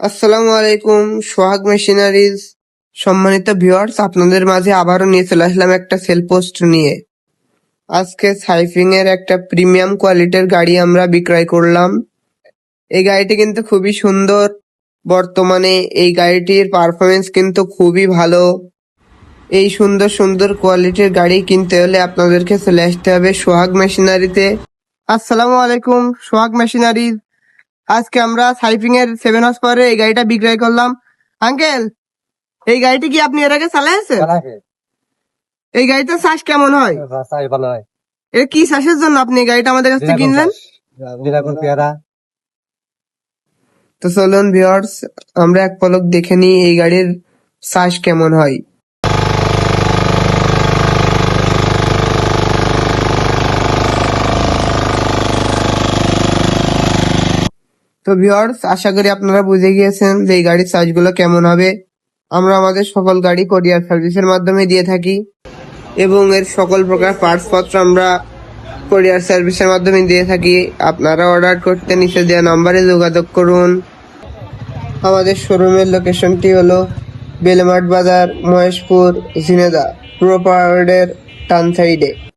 আসসালামু আলাইকুম, সোহাগ মেশিনারিজ। সম্মানিত ভিউয়ার্স, আপনাদের মাঝে আবারও নিয়ে চলে আসলাম একটা সেল পোস্ট নিয়ে। আজকে সাইফিং এর একটা প্রিমিয়াম কোয়ালিটির গাড়ি আমরা বিক্রয় করলাম। এই গাড়িটি কিন্তু খুবই সুন্দর। বর্তমানে এই গাড়িটির পারফরমেন্স কিন্তু খুবই ভালো। এই সুন্দর সুন্দর কোয়ালিটির গাড়ি কিনতে হলে আপনাদেরকে চলে আসতে হবে সোহাগ মেশিনারিতে। আসসালামু আলাইকুম, সোহাগ মেশিনারিজ। আজকে আমরা সাইফিং এর সেভেন হর্স পরে এই গাড়িটা বিক্রয় করলাম। আঙ্কেল এই গাড়িটি কি আপনি এর আগে চালাইছেন? এই গাড়িতে শ্বাস কেমন হয়? ভালো হয়। এটা কি শ্বাসের জন্য আপনি এই গাড়িটা আমাদের কাছ থেকে কিনলেন? তো চলুন ভিউয়ার্স আমরা এক পলক দেখে নিই এই গাড়ির শ্বাস কেমন হয়। তো ভিউয়ার্স আশা করি আপনারা বুঝে গিয়েছেন যে এই গাড়ির সাইজগুলো কেমন হবে। আমরা আমাদের সকল গাড়ি কোরিয়ার সার্ভিসের মাধ্যমে দিয়ে থাকি এবং এর সকল প্রকার পার্টস পত্র আমরা কোরিয়ার সার্ভিসের মাধ্যমে দিয়ে থাকি। আপনারা অর্ডার করতে নিচে দেওয়া নম্বরে যোগাযোগ করুন। আমাদের শোরুমের লোকেশনটি হলো বেলমাট বাজার, মহেশপুর ঝিনেদা প্রোপার টান সাইডে